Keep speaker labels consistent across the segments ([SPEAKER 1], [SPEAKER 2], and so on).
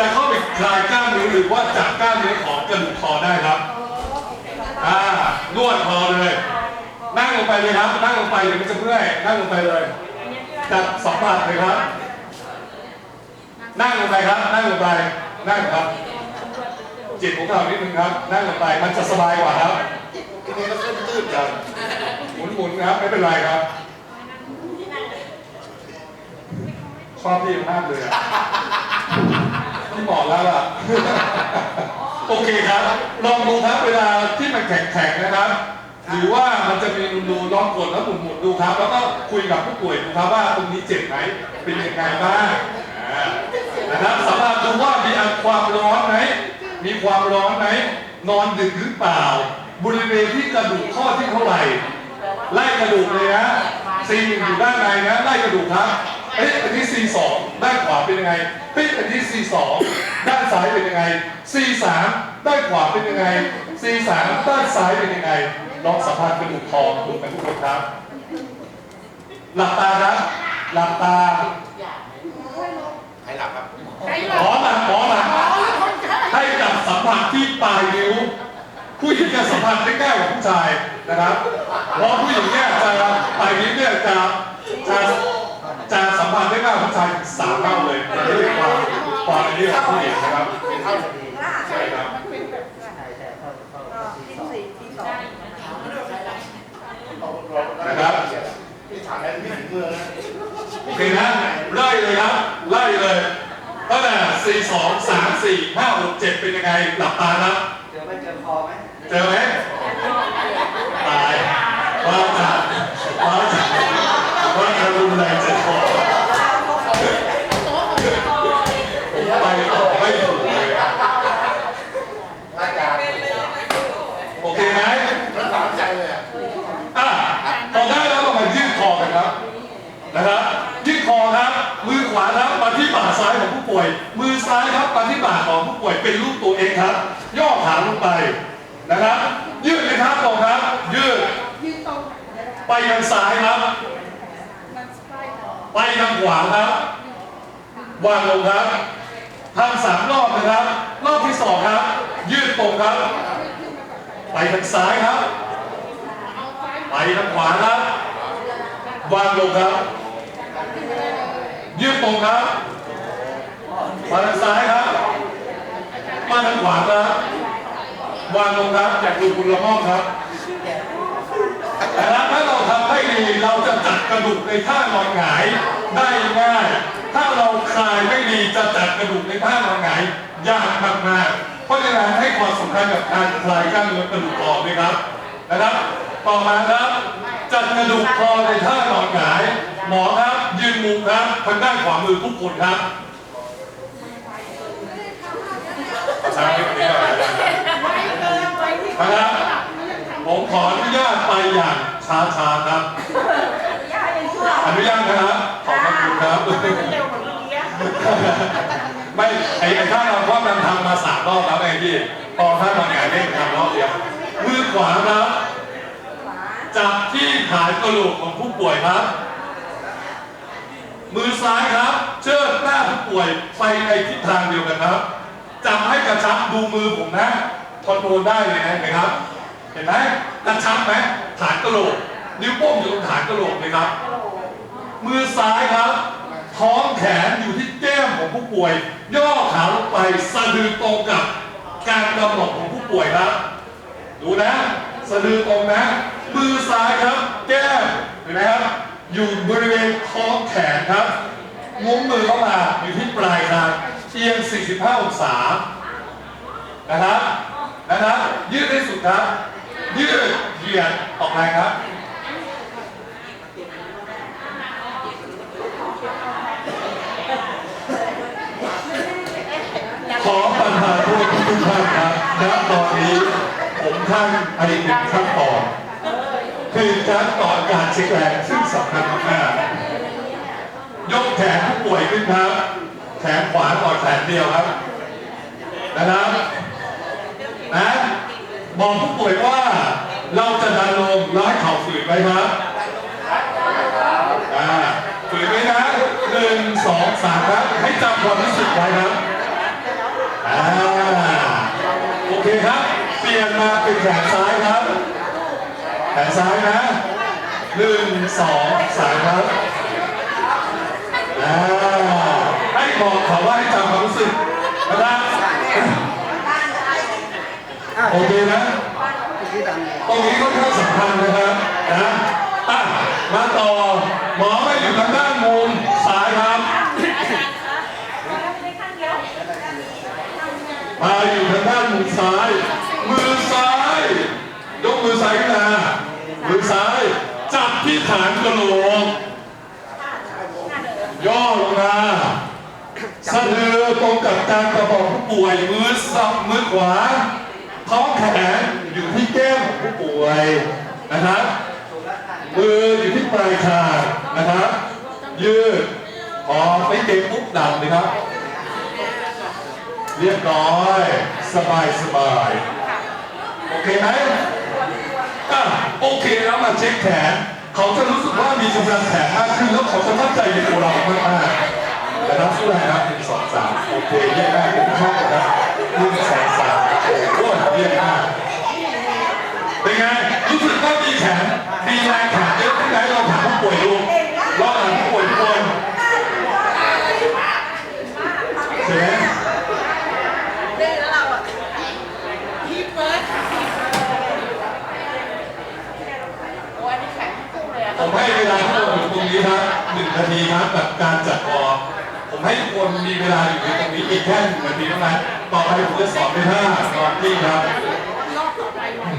[SPEAKER 1] จะเข้าไปคลายกล้ามเนื้อหรือว่าจับกล้ามเนื้อของกระดูกคอได้ครับอ่านวดคอเลย นั่งลงไปเลยครับ นั่งลงไปเดี๋ยวมันจะเมื่อยนั่งลงไปเลยจับสัมผัสเลยครับ นั่งลงไปครับ นั่งลงไป นั่งครับ จิตของเรานิดนึงครับ นั่งลงไป มันจะสบายกว่าครับ
[SPEAKER 2] ทีนี้ก็เส้นตื้นกัน
[SPEAKER 1] หมุนหมุนๆครับ ไม่เป็นไรครับชอบพี่มากเลยอะ พี่บอกแล้วล่ะ โอเคครับ ลองดูครับเวลาที่มันแข็งๆนะครับ หรือว่ามันจะมีนูๆลองกดแล้วหมุนๆดูครับ แล้วก็คุยกับผู้ป่วยดูครับว่าตรงนี้เจ็บไหมเป็นยังไงบ้างอ่านะครับสามารถดูว่ามีความร้อนไหมมีความร้อนไหมนอนดึกหรือเปล่า บริเวณที่กระดูกข้อที่เท่าไหร่ไล่กระดูกเลยนะซีหนึ่งอยู่ด้านในนะไล่กระดูกครับ เอ๊ะอันนี้ซีสองด้านขวาเป็นยังไงเอ๊ะอันนี้ซีสองด้านซ้ายเป็นยังไงซีสามด้านขวาเป็นยังไงซีสามด้านซ้ายเป็นยังไงลองสัมผัสกระดูกคอดูกันทุกคนครับ หลับตาครับหลับตา
[SPEAKER 2] ใครหลับครับ
[SPEAKER 1] หมอหลับหมอหลับให้จับสัมผัสที่ปลายนิ้ว ผู้หญิงจะสัมผัสได้ง่ายกว่าผู้ชายนะครับเพราะผู้หญิงเนี่ยจะปลายนิ้วเนี่ยจะจะ จะสัมผัสได้ง่ายกว่าผู้ชายถึงสามเท่าเลยในเรื่องความความเป็นเรื่องของผู้หญิงนะครับ
[SPEAKER 2] เป็นเท่ากัน
[SPEAKER 1] ใช่ครับนะครับ
[SPEAKER 2] นี่ถามแอนพี่ถึงเมืองนะ
[SPEAKER 1] โอเคนะไล่เลยครับไล่เลยตั้งแต่สี่สองสามสี่ห้าหกเจ็ดเป็นยังไงหลับตาครับ
[SPEAKER 3] เจอไม่เจอคอไหม
[SPEAKER 1] เจอไหมตายว่าจะว่าจะ ว่าจะรุนแรงจ็บคอผมไปต่อไม่ถูกเลย
[SPEAKER 2] รายการ
[SPEAKER 1] โอเคไหม
[SPEAKER 2] มันหวานใจเลยอะ
[SPEAKER 1] อะพอได้แล้วเรามายืดคอกันครับ นะครับยืดคอครับ มือขวาครับมาที่บ่าซ้ายของผู้ป่วย มือซ้ายครับมาที่บ่าของผู้ป่วยเป็นรูปตัวเองครับ ย่อขาลงไปนะครับ ยืดเลยครับตรงครับ ยืดไปทางซ้ายครับ ไปทางขวาครับวางลงครับทำสามรอบนะครับ รอบที่สองครับ ยืดตรงครับ ไปทางซ้ายครับ ไปทางขวาครับวางลงครับ ยืดตรงครับมาทางซ้ายครับมาทางขวาครับวางลงครับอยากดูคุณละม่อมครับนะครับ เราทำให้ดีเราจะจัดกระดูกในท่านอนหงายได้ง่าย ถ้าเราคลายไม่ดีจะจัดกระดูกในท่านอนหงายยากมากๆ เพราะฉะนั้นให้ความสำคัญกับการคลายกล้ามเนื้อกระดูกคอด้วยครับนะครับ ต่อมาครับจัดกระดูกคอในท่านอนหงาย หมอครับยืนมุมครับทางด้านขวามือทุกคนครับใช้คนนี้หน่อยนะครับ
[SPEAKER 4] ไว้เกินไว้ที่
[SPEAKER 1] นะครับผมขออนุญาตไปอย่าง ช้าๆครับ
[SPEAKER 4] ย่ายังชั่ว
[SPEAKER 1] อนุญาตนะครับขอบพระคุณครับ
[SPEAKER 4] เร็วกว่าเมื่อกี้
[SPEAKER 1] ไม่ไอ้ไอ้ท่านเราก็มันทำมาสามรอบแล้วไงพี่พอท่านมาหงายเล่นทำรอบเดียวมือขวาครับจับที่ฐานกระโหลกของผู้ป่วยครับ มือซ้ายครับ เชิดหน้าผู้ป่วยไปในทิศทางเดียวกันครับจับให้กระชับดูมือผมนะคอนโทรลได้เลยนะเห็นไหมครับ เห็นไหมกระชับไหมฐานกระโหลก นิ้วโป้งอยู่ตรงฐานกระโหลกเลยครับ มือซ้ายครับ ท้องแขนอยู่ที่แก้มของผู้ป่วย ย่อขาลงไปสะดือตรงกับการกำหนดของผู้ป่วยครับ ดูนะสะดือตรงนะ มือซ้ายครับ แก้มเห็นไหมครับ อยู่บริเวณท้องแขนครับงุ้มมือเข้ามาอยู่ที่ปลายคางเอียง 45 องศานะครับนะครับยืดให้สุดครับ ยืดเหยียดออกแรงครับขอประทานโทษทุกท่านครับณตอนนี้ผมท่านไปหนึ่งขั้นตอนคือขั้นตอนการเช็คแรงซึ่งสำคัญมากยกแขนผู้ป่วยขึ้นครับ แขนขวาก่อแขนเดียวครับ นะครับนะบอกผู้ป่วยว่า ร้ายเข่าฝืนไหมครับอ่าฝืนไหมนะหนึ่งสองสามครับให้จำความรู้สึกไว้นะอ่าโอเคครับ เปลี่ยนมาเป็นแขนซ้ายครับแขนซ้ายนะหนึ่งสองสามครับอ่าให้บอกเขาว่าให้จำความรู้สึกนะครับโอเคนะ ตรงนี้ค่อนข้างสำคัญนะครับนะอะมาต่อหมอมาอยู่ทางด้านมุมซ้ายครับ มาอยู่ทางด้านมือซ้าย มือซ้ายยกมือซ้ายขึ้นมามือซ้าย จับที่ฐานกระโหลกย่อลงมาสะดือตรงกับการกระบอกผู้ป่วยมือสับมือขวาท้องแขน อยู่ที่แก้มของผู้ป่วยนะครับมืออยู่ที่ปลายคางนะครับ ยืดพอไม่เก่งปุ๊บดันเลยครับ เรียบร้อย สบายสบายโอเคไหมอะโอเคแล้วมาเช็คแขนเขาจะรู้สึกว่ามีกำลังแขนมากขึ้นแล้วเขาจะมั่นใจในตัวเรามากมากๆนะครับสู้ได้ครับหนึ่งสองสามโอเคเยี่ยมมากผมชอนะครับหนึ่งสองสามโอ้ยเยี่ยมมากเป็นไงรู้สึกว่ามีแขน มีแรงแขนเยอะที่ไหนเราถามผู้ป่วยดูลองถามผู้ป่วยทุกคนใช่ไหม
[SPEAKER 4] เล่นแล้วเราอะทีเฟิร์สโอ้ยนี่แข็งคู่เลยอะ
[SPEAKER 1] ผมให้เวลาทุกคนอยู่ตรงนี้ครับหนึ่งนาทีครับแบบการจัดวอร์มผมให้ทุกคนมีเวลาอยู่ในตรงนี้อีกแค่หนึ่งนาทีเท่านั้นต่อไปผมจะสอนเป็นท่านอนที่ครับ
[SPEAKER 4] รอบต่อไปวัน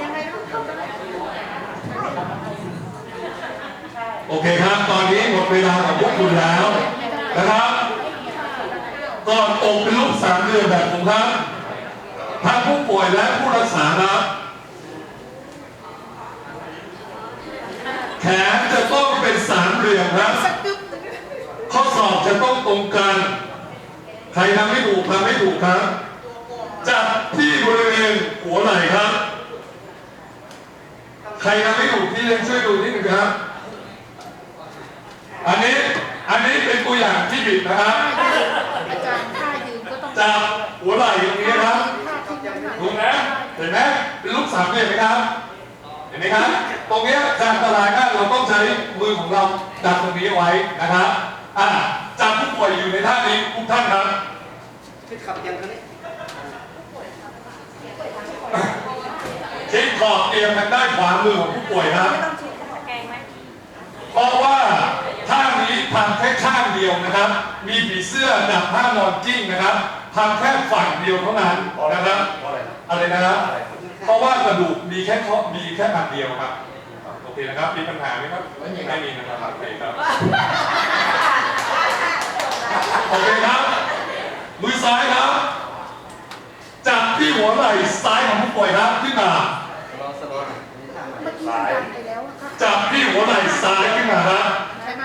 [SPEAKER 4] ยังไงต้องทำได้
[SPEAKER 1] โอ เคครับ ตอนนี้หมดเวลาของพวกคุณแล้วนะครับก่อนอกเป็นรูปสามเหลี่ยมแบบผมครับทั้งผู้ป่วยและผู้รักษาครับ แขนจะต้องเป็นสามเหลี่ยมครับ ข้อสอบจะต้องตรงกัน ใครทำไม่ถูกทำไม่ถูกครับ จับที่บริเวณหัวไหล่ครับ ใครทำไม่ถูกที่เล่นช่วยดูนิดหนึ่งครับ อันนี้อันนี้เป็นตัวอย่างที่ผิดนะครับ
[SPEAKER 4] อาจารย์ท่ายืนก็ต้อง
[SPEAKER 1] จับหัวไหล่ตรงนี้นะครับ
[SPEAKER 4] ท่าที่ยืน
[SPEAKER 1] ถูกไหมเห็นไหมเป็นลูกสามเหลี่ยมไหมครับ เห็นไหมครับ ตรงเนี้ยจะอันตรายมากเราต้องใช้มือของเราดันตรงนี้ไว้นะครับอ่าจับผู้ป่วยอยู่ในท่านี้ทุกท่านครับชิดขอบเตียงทางด้านขวามือของผู้ป่วยครับเพราะว่า ท่านี้ทำแค่ข้างเดียวนะครับ มีผีเสื้อดับผ้านอนกิ้งนะครับทำแค่ฝั่งเดียวเท่านั้นนะครับ
[SPEAKER 2] เพราะอะไรนะ
[SPEAKER 1] อะไรนะครับเพราะว่ากระดูกมีแค่ข้อมีแค่อันเดียวครับ โอเคนะครับ มีปัญหาไหมครับ ไม่มีไม่มีนะครับโอเคครับโอเคครับมือซ้ายครับ จับที่หัวไหล่ซ้ายของผู้ป่วยครับขึ้นมา
[SPEAKER 4] เมื่อกี้มันดันไปแล้วอะค่ะ
[SPEAKER 1] จับที่หัวไหล่ซ้ายขึ้นมาครับ
[SPEAKER 4] ใช่ไหม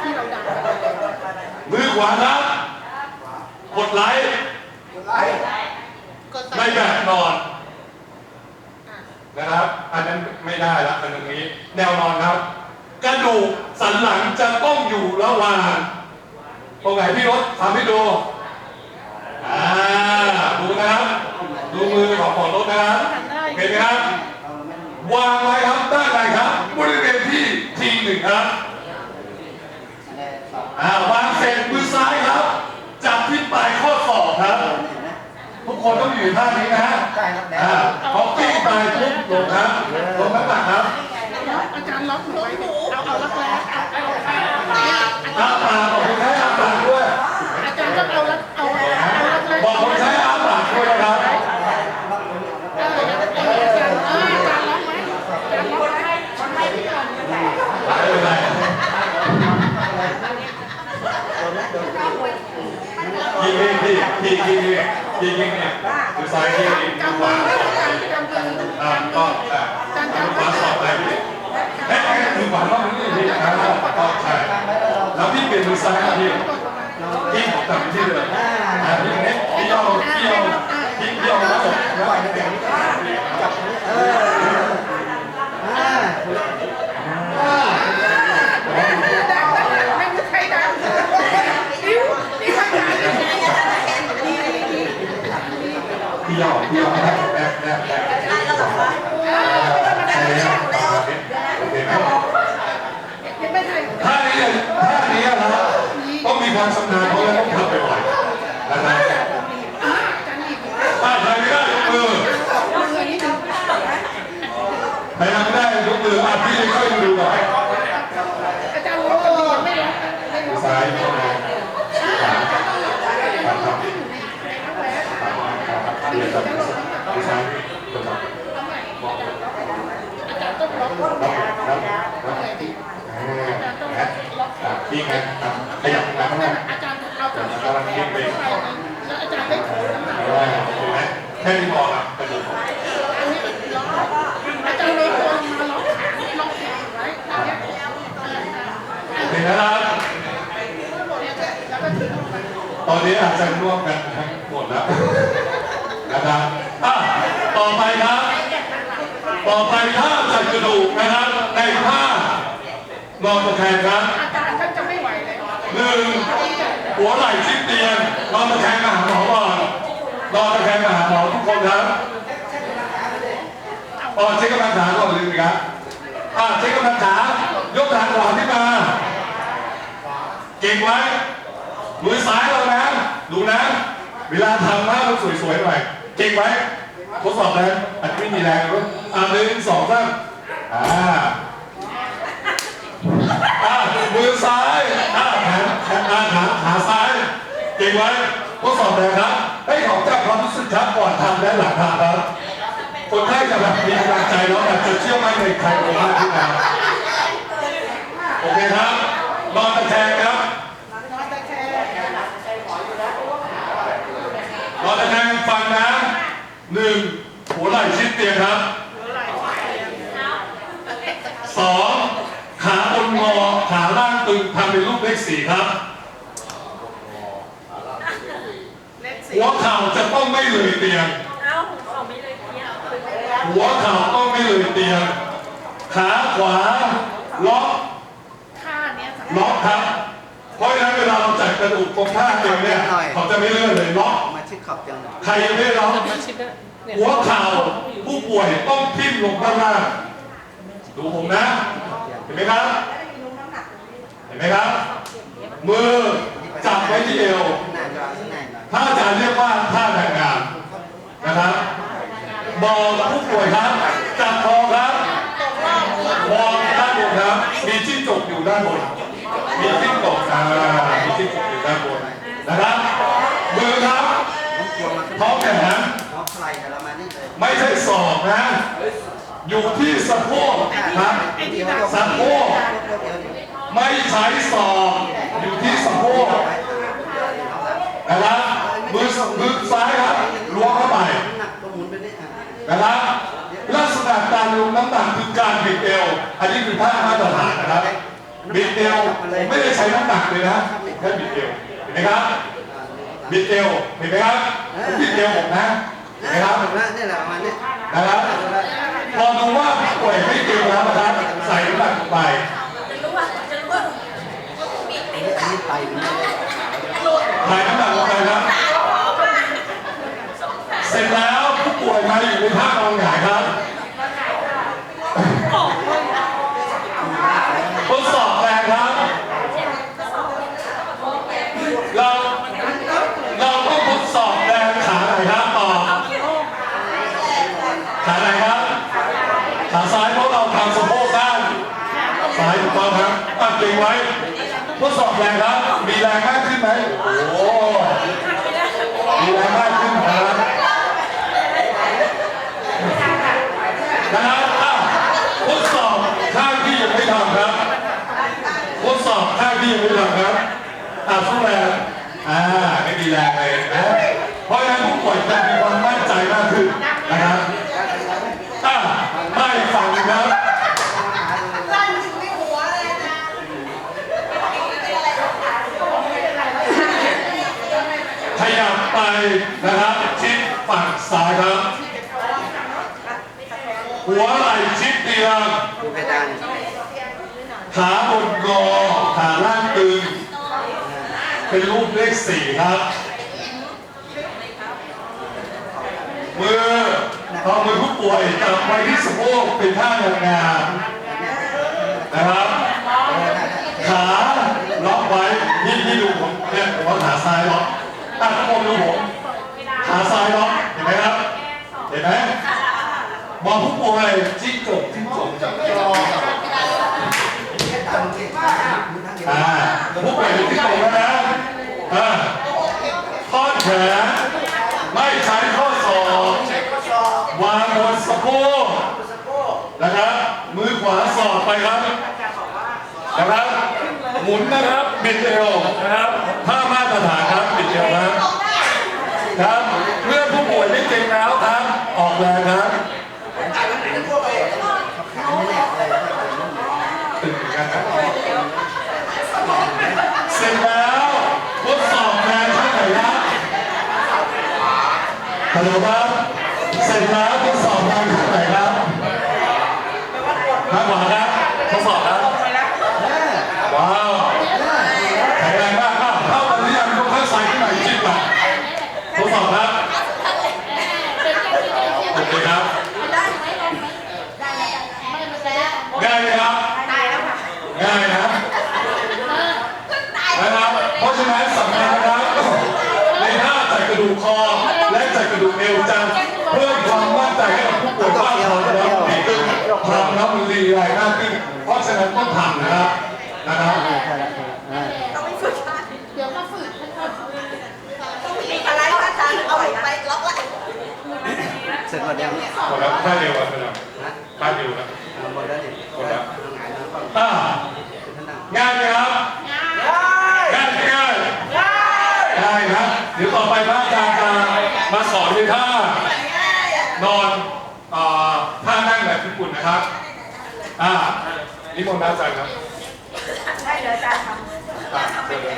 [SPEAKER 4] ที่เราดันไปแล้ว
[SPEAKER 1] มือข วาครับ กดไลค์
[SPEAKER 2] ไอ้
[SPEAKER 4] ก็
[SPEAKER 1] ในแบบนอน นะครับ อันนั้นไม่ได้ละอันนี้ แนวนอนครับ กระดูกสันหลังจะต้องอยู่ระหว่างตรงไหนพี่รถทำให้ดู อ่า ดูนะครับ ดูมือของหมอรถนะครับเห็นไหมครับ วางไว้ครับด้านในครับ บริเวณที่ทีหนึ่งครับ อ่าวางเสร็จ คนต้องอยู่ในท่านี้นะฮะ
[SPEAKER 2] ใช่ครับแน
[SPEAKER 1] อ่าวพอกิ้งไปปุ๊บลงครับลงน้ำหนักครับ
[SPEAKER 4] อาจารย์ล็อกหนูไว้เอาเอาล็อกแล้วเอาเอา
[SPEAKER 1] อ้าปากบอกคนใช้อ้าปากด้วย
[SPEAKER 4] อาจารย์ก็เอาล็อกเอาเอาล็อกแล้ว
[SPEAKER 1] บอกคนใช้อ้าปากด้วยนะครับ
[SPEAKER 4] เอออาจารย์เอออาจารย์ล็อกไหมอาจารย์ล็อกให้มันให้พี่ก่อน
[SPEAKER 1] ไม่เป็น ยิงยิงพี่ยิงยิงเนี่ยยิงงเนี่ยดูซ้ายยิงยิง
[SPEAKER 4] ดู
[SPEAKER 1] ขวา
[SPEAKER 4] อ่าก็อ่า
[SPEAKER 1] ดูขวาสอบไปพี่เอ๊ะดูขวาล่
[SPEAKER 3] อ
[SPEAKER 4] งนี่
[SPEAKER 1] พี่อ่าก็ใต่แล้วพี่เปลี่ยน
[SPEAKER 4] ดู
[SPEAKER 1] ซ้าย
[SPEAKER 4] พี่พี่
[SPEAKER 1] กลับที่เดิมอ่าพี่เนี่ยพี่เอา
[SPEAKER 4] พี่เอา
[SPEAKER 1] พี่เอาแล้วผมแล้วจับ
[SPEAKER 4] เออ
[SPEAKER 1] Thank you. อ่าพี่ครับขยับมาข้างหน้า
[SPEAKER 4] อาจารย์เอาแต่แล้วอาจารย์ไม่ถอน้ำหนัก
[SPEAKER 1] ได้เห็นไหมแค่นี้พอละกระดูก
[SPEAKER 4] อันนี้ร้ออาจารย์เลยตัวมาล้อขาล้อแขนไว้เห็
[SPEAKER 1] นนะครับ
[SPEAKER 4] แล้ว
[SPEAKER 1] ตอนนี้อาจารย์ร่วมกันทั้งหมดแล้วนะครับต่อไปครับ ต่อไปท่าจัดกระดูกนะครับในท่านอนตะแคงครับ
[SPEAKER 4] นึ่
[SPEAKER 1] งหัวไหล่ชิดเตียงนอนตะแคงมาหาหมอก่อนนอนตะแคงมาหาหมอทุกคนครับอ๋อเช็คกำลังขาก่อนลืมครับอะเช็คกำลังขายกขาขวาขึ้นมาเก่งไว้มือซ้ายเรานะดูนะ เวลาทำหน้าเราสวยๆหน่อยเก่งไว้ทดสอบนะอันนี้ไม่มีแรงเลยอะหนึ่งสองสามอ่าอะมือซ้าย นแขนอะขาขาซ้ายเก่งไว้ทดสอบเลยครับให้ของจับความรู้สึกครับก่อนทำและหลังทำครับ คนไข้จะแบบมีกำลังใจแล้วแบบจะเชื่อมั่นในใครคนมากขึ้นนะโอเคครับนอนตะแคงครับ
[SPEAKER 4] นอนตะแคง
[SPEAKER 1] นอนตะแคงฟังนะหนึ่งหัวไหล่ชิดเตียงครับสองขาบนงอขาล่างตึง ทำเป็นรูปเลขสี่ครับ
[SPEAKER 4] เล็กสี
[SPEAKER 1] หัวเข่าจะต้องไม่เลยเตียง
[SPEAKER 5] เอ้าเขาไม่เลยเที่ยว
[SPEAKER 1] หัวเข่าต้องไม่เลยเตียง ขาขวาล็อก
[SPEAKER 4] ท่าเนี้ยสำคัญ
[SPEAKER 1] ล็อกครับ เพราะฉะนั้นเวลาเราจัดกระดูกตรงท่าเตียงเนี่ยเขาจะไม่เลื่อนเลยล็อก
[SPEAKER 3] มาชิดขอบจังหน่อย
[SPEAKER 1] ใครยังไม่ล็อกหัวเข่าผู้ป่วยต้องทิ่มลงข้างล่างดูผมนะ เห็นไหมครับ ห็นไหมครับ มือจับไว้ที่เอวถ้าอาจารย์เรียกว่าท่านางงามนะครับ บอกผู้ป่วยครับ จับคอครับมองด้านบนครับ มีจิ้งจกอยู่ด้านบน มีจิ้งจกอ่ามีจิ้งจกอยู่ด้านบนนะครับ มือครับท้องแขน
[SPEAKER 3] เพราะใครแต่ละมานี่เลย
[SPEAKER 1] ไม่ใช่ศอกนะ อยู่ที่สะโพกครับสะโพก ไม่ใช้ศอกอยู่ที่สะโพกนะครับมือมือซ้ายครับล้วงเข้าไป
[SPEAKER 3] นะ
[SPEAKER 1] ครับลักษณะการลงน้ำหนักคือการบิดเอวอันนี้คือท่ามาตรฐานนะครับบิดเอวไม่ได้ใช้น้ำหนักเลยนะแค่บิดเอวเห็นไหมครับบิดเอวเห็นไหมครับบิดเอวผมนะเห็นไหมครับ
[SPEAKER 3] นะนี่แหละมาเนี่
[SPEAKER 1] นะครับพอดูว่าป่วยไม่เก่งแล้วนะครับใส่น้ำหนักไป
[SPEAKER 5] จะรู้ว่าจะรู้ว่ามีติด
[SPEAKER 3] อันนี้ไปมันไม่ได้
[SPEAKER 1] ใส่น้ำหนักลงไปครับ เสร็จแล้วผู้ป่วยมาอยู่ในภาพนอนหงายครับ คุณผู้ชมครับอาสู้แรงอ่าไม่มีแรงเลยนะเพราะฉะนั้นผู้ป่วยจะมีความมั่นใจมากขึ้นนะครับอ่าไม่ฟังนะครับ
[SPEAKER 4] ขยับไปนะครับชิดฝั่งซ้ายครั
[SPEAKER 1] บ หัวไหล่ชิดเตียง ขาบนงอขาล่างตึง เป็นรูปเลขสี่ครับ มือเอามือผู้ป่วยจับไว้ที่สะโพกเป็นท่างงามๆนะครับ ขาล็อกไว้พี่พี่ดูผมเนี่ยผมว่าขาซ้ายล็อกอะทุกคนดูผมขาซ้ายล็อกเห็นไหมครับ เห็นไหมมองผู้ป่วยจิ้งจกจิ้งจก
[SPEAKER 2] จอ
[SPEAKER 3] ตามเก่งมากมือทั้งเดียว
[SPEAKER 1] อ่าผู้ป่วยเป็นจิ้งแล้วนะอ่าข้อแขนไม่ใช้ข้อศอกวางบนสะโพกนะครับ มือขวาสอดไปครับ นะครับ หมุนนะครับบิดเอวนะครับท่ามาตรฐานครับบิดเอวครับครับเมื่อผู้ป่วยไม่เก่งแล้วครับ ออกแรงครับ
[SPEAKER 3] ขาไม่แหลกเลย
[SPEAKER 1] ตึงเหมือนกันครับ เสร็จแล้วทดสอบแรงข้างไหนครับฮัลโหลครับ เสร็จแล้วทดสอบแรงข้างไหนครับข้างขวาครับทดสอบครับ
[SPEAKER 3] เออ
[SPEAKER 1] ว้าว
[SPEAKER 3] เออ
[SPEAKER 1] แข็งแรงมากครับเข้ากันหรือยังยกข้างซ้ายขึ้นหน่อยจิ้มมาทดสอบครับ โอเคครับ
[SPEAKER 5] ได้ไหมลงไหมได้ไหมไม่ไม่ได้
[SPEAKER 1] ง่ายไหมครับ
[SPEAKER 5] ตายแล้วค่ะ
[SPEAKER 1] ง่ายนะ
[SPEAKER 5] ตาย
[SPEAKER 1] นะครับ เพราะฉะนั้นสำคัญนะครับ ในท่าจัดกระดูกคอ และจัดก ระดูกเอวจะเพิ่มความมั่นใจให้กับผู้ป่วยว่าเขาจะรับดีขึ้นทำแล้วมันรีแรงมากขึ้นเพราะฉะนั้นต้องทำนะครับนะครับ
[SPEAKER 3] ใช่แล้วเออ
[SPEAKER 5] ต้องไปฝึก
[SPEAKER 4] เดี๋ยวมาฝึกให้ก่อน
[SPEAKER 5] ต้องมีอะไรพระอาจารย์เอาไปล็อกละ
[SPEAKER 3] เสร็จหมดยัง
[SPEAKER 1] หมดแล้วท่าเดียวกันไปแล้ว
[SPEAKER 3] นะ
[SPEAKER 1] ท่าเดียวกัน
[SPEAKER 3] หมดแล้วหมดแล้วงานนั่ง
[SPEAKER 1] ง่ายไหมครับ ง่ายไหมง่ายง่ายครับ เดี๋ยวต่อไปพระอาจารย์จะมาสอนในท่านอนเอ่อท่านั่งแบบญี่ปุ่ นนะครับ อ่านิมนต์พระอาจารย์ครับ
[SPEAKER 5] ได้เดี๋ยวอาจารย์ท
[SPEAKER 1] อ่าเชิญเลย